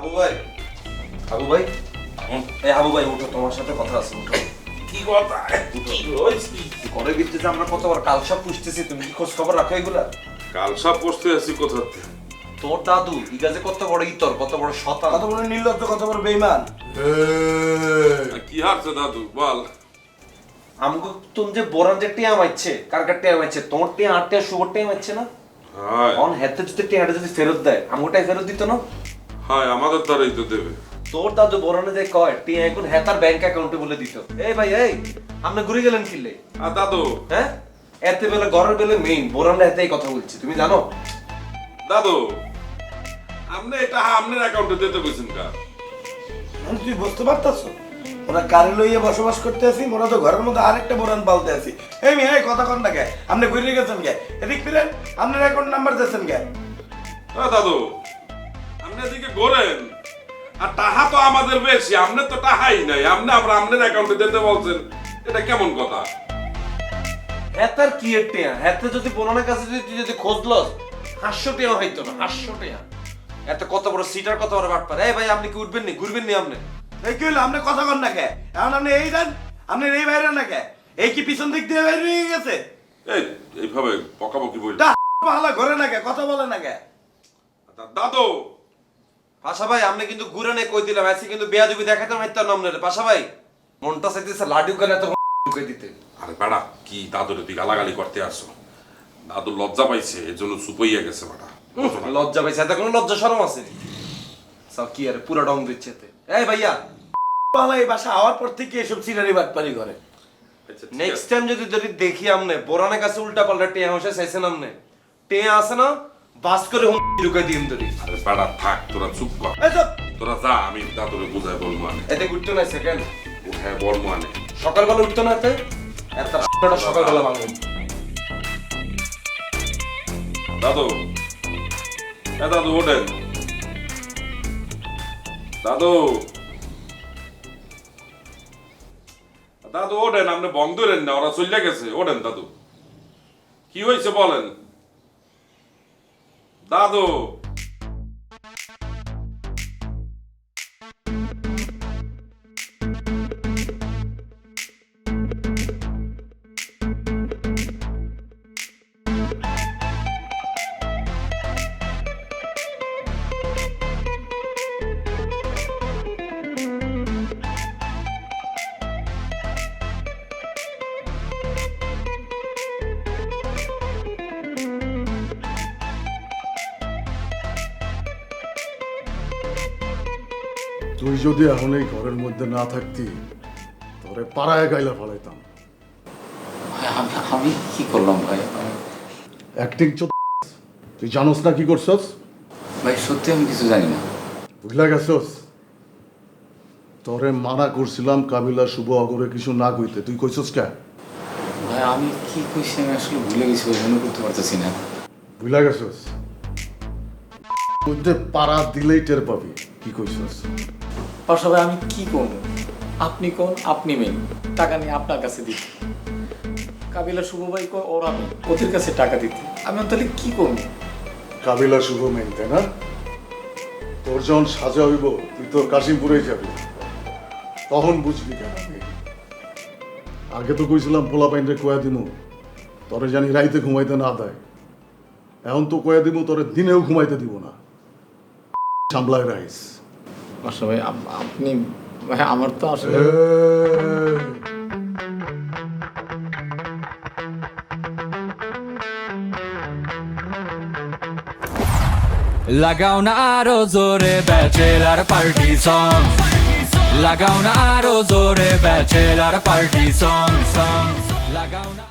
হাবু ভাই হাবু ভাই এই হাবু ভাই উঠো তোমার সাথে কথা আছে উঠো কি কথা? ঘরের ভিতরে যে আমরা কতবার কালসা পুষতেছি তুমি কি খোঁজ খবর রাখো এগুলা? কাল সব বসতে আছি কোথাতে তোর দাদু ইগাজে কত বড় ইতর কত বড় শতান কত বড় নির্লজ্জ কত বড় বেইমান কি হারছে দাদু বল। আমগো তুমি যে বোরান যে টিয়া মাইছে কার কার টিয়া মাইছে? তোমার টিয়া আট টিয়া শুভর টিয়া মাইছে না? অন হেতে যদি টিয়াটা যদি ফেরত দেয় আমগোটাই ফেরত দিত না? হায় আমাদের দ্বারাই তো দেবে। তোর দাদু বোরানে যে কয় টিয়া এখন হেতার ব্যাংক অ্যাকাউন্টে বলে দিত এই ভাই এই আপনি ঘুরে গেলেন কিলে? আর দাদু। হ্যাঁ? এতে বেলা ঘরের বেলে মেইন বোরানরা এতেই কথা বলছি তুমি জানো? দাদু আপনি এটা আপনার অ্যাকাউন্টে দিতে কইছেন কা মানে তুই বুঝতে পারতাছ ওরা কারে লইয়ে বসবাস করতে আছি ওরা তো ঘরের মধ্যে আরেকটা বোরান পালতে আছি। এই মেয়ে এই কথা কন না কে? আপনি ঘুরে গেছেন কে? এদিক ফিরেন আপনার অ্যাকাউন্ট নাম্বার দিয়েছেন কে? দাদু। আপনি এদিকে ঘোরেন। আর টাহা তো আমাদের বেশি আপনি তো টাহাই নাই। আপনি আমরা আপনার অ্যাকাউন্টে দিতে বলছেন এটা কেমন কথা? হেতার কি এর টিয়া? হেতে যদি বোরানের কাছে যদি তুই যদি খোঁজ লস হাস্য টিয়া হইতো না হাস্য টিয়া। এত কত বড় সিটার কত বড় বাটপার। এই ভাই আপনি কি উঠবেন নি? ঘুরবেন নি আপনি? এই কি হলো আপনি কথা কন না কে? এখন আপনি এই দেন আপনি এই বাইরে না কে? এই কি পিছন দিক দিয়ে বাইরে হয়ে গেছে? এই এইভাবে বকাবকি বলি ভালো ঘরে না কে? কথা বলে না কে? দাদু পাশা ভাই আপনি কিন্তু ঘুরে নে কই দিলাম আজকে কিন্তু বেয়া দুবি দেখাতে মাইতাম না আপনার পাশা ভাই মনটা চাইতেছে লাডু কেন এত ঢুকে দিতে। আরে বেড়া কি দাদুর তুই গালাগালি করতে আসো দাদু লজ্জা পাইছে এর জন্য সুপাইয়া গেছে বেটা। লজ্জা পাইছে এত কোনো লজ্জা শরম আছে সব কি আর পুরো ডং দিচ্ছে। এই ভাইয়া এই বাসা হওয়ার পর থেকে এসব সিনারি বাটপারি করে। আচ্ছা, নেক্সট টাইম যদি যদি দেখি আমনে বোরানের কাছে উল্টা পাল্টা টেয়া হসে চাইছেন আমনে। টেয়া আছে না? বাস করে হুম আরে বেড়া থাক তোরা চুপ কর। তোরা যা আমি দাদুরে বুঝাই বলব আনে। এতে সেকেন্ড উঠায় বলব আনে। সকালবেলা উঠতো না এতে এত সকালবেলা দাদু। এ দাদু ওঠেন। দাদু। দাদু ওঠেন আপনি বন্ধ ধরেন না ওরা চলে গেছে। ওঠেন দাদু। কি হয়েছে বলেন? দাদু তুই যদি এখন এই ঘরের মধ্যে না থাকতি তোরে পাড়ায় গাইলা ফলাইতাম। ভাই, আমি কি করলাম ভাই? অ্যাক্টিং তুই জানোস না কি করছস? ভাই সত্যি আমি কিছু জানি না। বুঝলা গেছস? তোরে মানা করছিলাম কাবিলা শুভ অগরে কিছু না কইতে। তুই কইছস কে? ভাই আমি কি কইছি আমি আসলে ভুলে গেছি মনে করতে পারতেছি না। বুঝলা গেছস? মধ্যে পাড়া দিলেই টের পাবি। কি কইছস? ভাই আমি কি করব? আপনি কোন, আপনি মেন টাকা নিয়ে আপনার কাছে দিতে। কাবিলা শুভ ভাই কো ওর আমি ওদের কাছে টাকা দিতে। আমি তাহলে কি করব? কাবিলা শুভ মেন তাই না? তোর যখন সাজা হইব, তুই তোর কাশিমপুরে যাবি। তখন বুঝবি কেন আগে তো কইছিলাম, পোলা পাইনরে কয়া দিমু। তোরে জানি রাইতে ঘুমাইতে না দেয়। এখন তো কয়া দিমু, তোরে দিনেও ঘুমাইতে দিব না। সামলায় রাইস। পাশা ভাই আপ- আপনি ভাই আমার তো আসলে লাগাও না আরও জোরে ব্যাচেলার পার্টি সং লাগাও না আরও জোরে ব্যাচেলার পার্টি সং সং লাগাও না